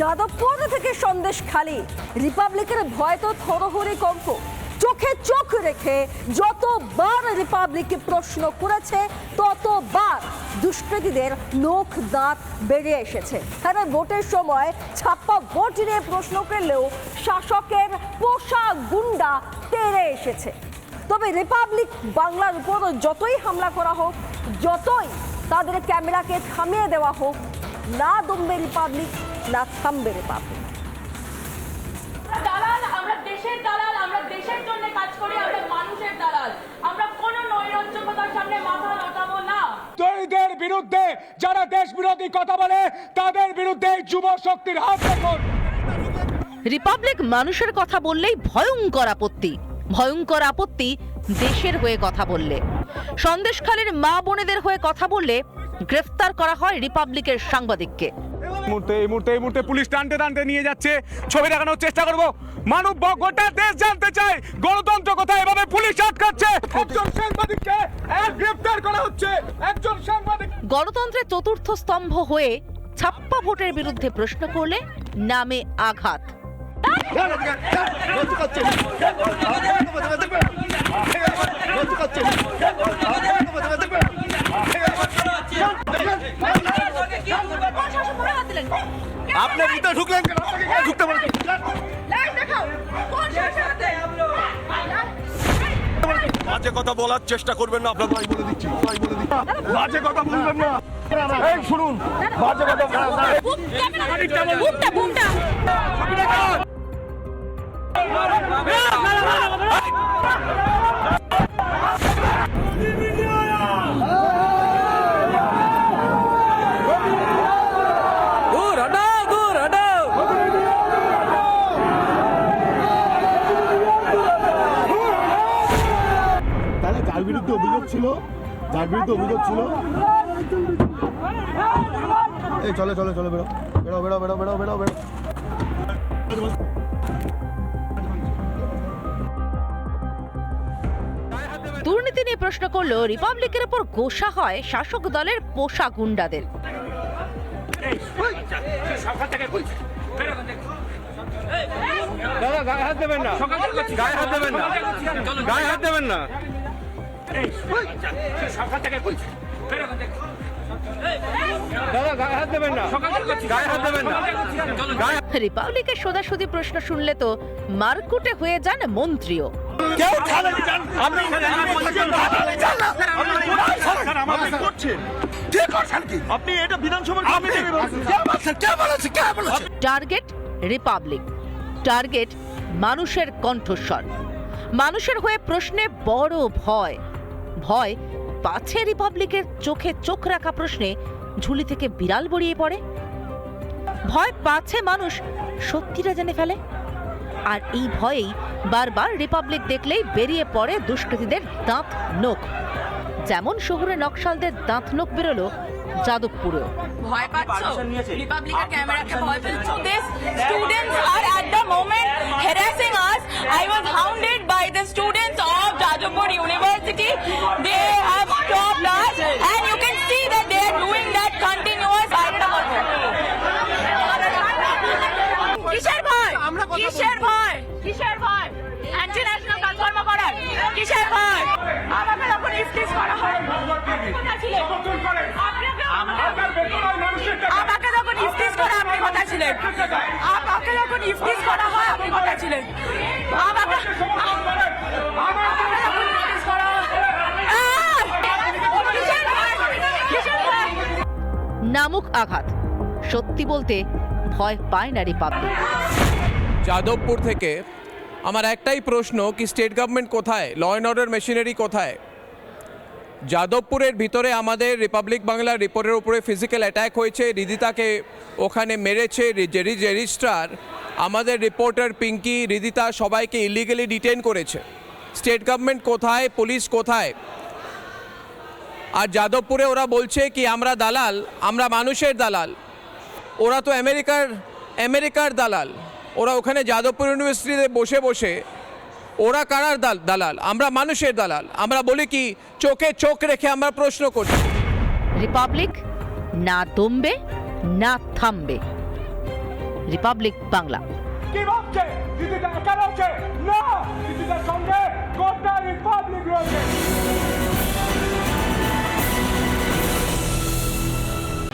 যাদবপুর থেকে সন্দেশ খালি। রিপাবলিকের ভয় তো থরহরি কম্প চোখে চোখ রেখে যতবার রিপাবলিককে প্রশ্ন করেছে, ততবার দুষ্কৃতীদের নখ দাঁত বেরিয়ে এসেছে। কারণ ভোটের সময় ছাপ্পা ভোট নিয়ে প্রশ্ন করলেও শাসকের পোষা গুন্ডা তেড়ে এসেছে। তবে রিপাবলিক বাংলার উপর যতই হামলা করা হোক, যতই তাদের ক্যামেরাকে থামিয়ে দেওয়া হোক, না দমবে রিপাবলিক না থামবে রিপাবলিক দালাল আমরা দেশের দালাল আমরা দেশের জন্য কাজ করি আমরা মানুষের দালাল। আমরা কোনো নৈরাজ্যকতার সামনে মাথা নটাবো না। দরিদ্রের বিরুদ্ধে যারা দেশ বিরোধী কথা বলে তাদের বিরুদ্ধে যুব শক্তির হাত দেখুন। রিপাবলিক মানুষের কথা বললেই ভয়ঙ্কর আপত্তি। ভয়ঙ্কর আপত্তি দেশের হয়ে কথা বললে। সন্দেশখালীর মা বোনেদের হয়ে কথা বললে গ্রেফতার করা হয় রিপাবলিকের সাংবাদিককে। মুহূর্তে এই মুহূর্তে এই মুহূর্তে পুলিশ টানতে টানতে নিয়ে যাচ্ছে ছবি দেখানোর চেষ্টা করব মানব গোটা দেশ জানতে চায় গণতন্ত্র কোথায় এভাবে পুলিশ আটকাচ্ছে একজন সাংবাদিককে গ্রেফতার করা হচ্ছে একজন সাংবাদিক গণতন্ত্রের চতুর্থ স্তম্ভ হয়ে ছাপ্পা ভোটের বিরুদ্ধে প্রশ্ন করলে নামে আঘাত ভিতরে ঢুকলেন কেন? আপনাকে কেন ঢুকতে বলেছে বাজে কথা বলার চেষ্টা করবেন না আপনার ভাই বলে দিচ্ছি। ভাই বলে দিচ্ছি বাজে কথা বলবেন না। এই শুনুন বাজে কথা ছিল যার বিরুদ্ধে অভিযোগ ছিল। এই চলে চলে চলে বেরো। বেরো বেরো বেরো বেরো বেরো বেরো। দুর্নীতি নিয়ে প্রশ্ন করল রিপাবলিকের উপর গোসা হয় শাসক দলের পোষা গুন্ডাদের। দাদা গায়ে হাত দেবেন না। গায়ে হাত দেবেন না। গায়ে হাত দেবেন না। গায়ে রিপাবলিকের সোজাসুজি প্রশ্ন শুনলে তো মারকুটে হয়ে যান মন্ত্রীও। Target Republic. টার্গেট মানুষের কণ্ঠস্বর। মানুষের হয়ে প্রশ্নে বড় ভয়। ভয় পাছে রিপাবলিকের চোখে চোখ রাখা প্রশ্নে ঝুলি থেকে বিড়াল বড়িয়ে পড়ে। ভয় পাছে মানুষ সত্যিটা জেনে ফেলে। আর এই ভয়েই বারবার রিপাবলিক দেখলেই বেরিয়ে পড়ে দুষ্কৃতীদের দাঁত নোখ। যেমন শহরে নকশালদের দাঁত নোখ বেরোলো যাদবপুরেও। ভয় পাচ্ছ? রিপাবলিকের ক্যামেরাকে ভয় পেয়েছ? This students are at the moment harassing us. I was hounded by the students of jajapur university they have stopped us. And you can see that they are doing that continuous. কিসের ভয়? কিসের ভয়? কিসের ভয়? Anti national কাজকর্ম করার কিসের ভয়? আমাকে যখন ইফতিস করা হয়। আমাকে যখন ইফতিস করা আপনি কথা ছিলেন। আমাকে যখন ইফতিস করা হয় আপনি কথা ছিলেন। আমাকে নামুক আঘাত। সত্যি বলতে ভয় পায় না রিপাবলিক যাদবপুর থেকে আমার একটাই প্রশ্ন কি স্টেট গভর্নমেন্ট কোথায়? ল অ্যান্ড অর্ডার মেশিনারি কোথায়? যাদবপুরের ভিতরে আমাদের রিপাবলিক বাংলার রিপোর্টের উপরে ফিজিক্যাল অ্যাটাক হয়েছে, রিদিতাকে ওখানে মেরেছে রেজিস্ট্রার, আমাদের রিপোর্টার পিঙ্কি, রিদিতা সবাইকে ইলিগালি ডিটেন করেছে। স্টেট গভর্নমেন্ট কোথায়? পুলিশ কোথায়? আর যাদবপুরে ওরা বলছে কি আমরা দালাল আমরা মানুষের দালাল। ওরা তো আমেরিকার আমেরিকার দালাল। ওরা ওখানে যাদবপুর ইউনিভার্সিটিতে বসে বসে ওরা কারার দাল দালাল? আমরা মানুষের দালাল। আমরা বলি কি চোখে চোখ রেখে আমরা প্রশ্ন করছি রিপাবলিক না দমবে না থামবে। রিপাবলিক বাংলা। না! সঙ্গে গোটা রিপাবলিক রয়েছে।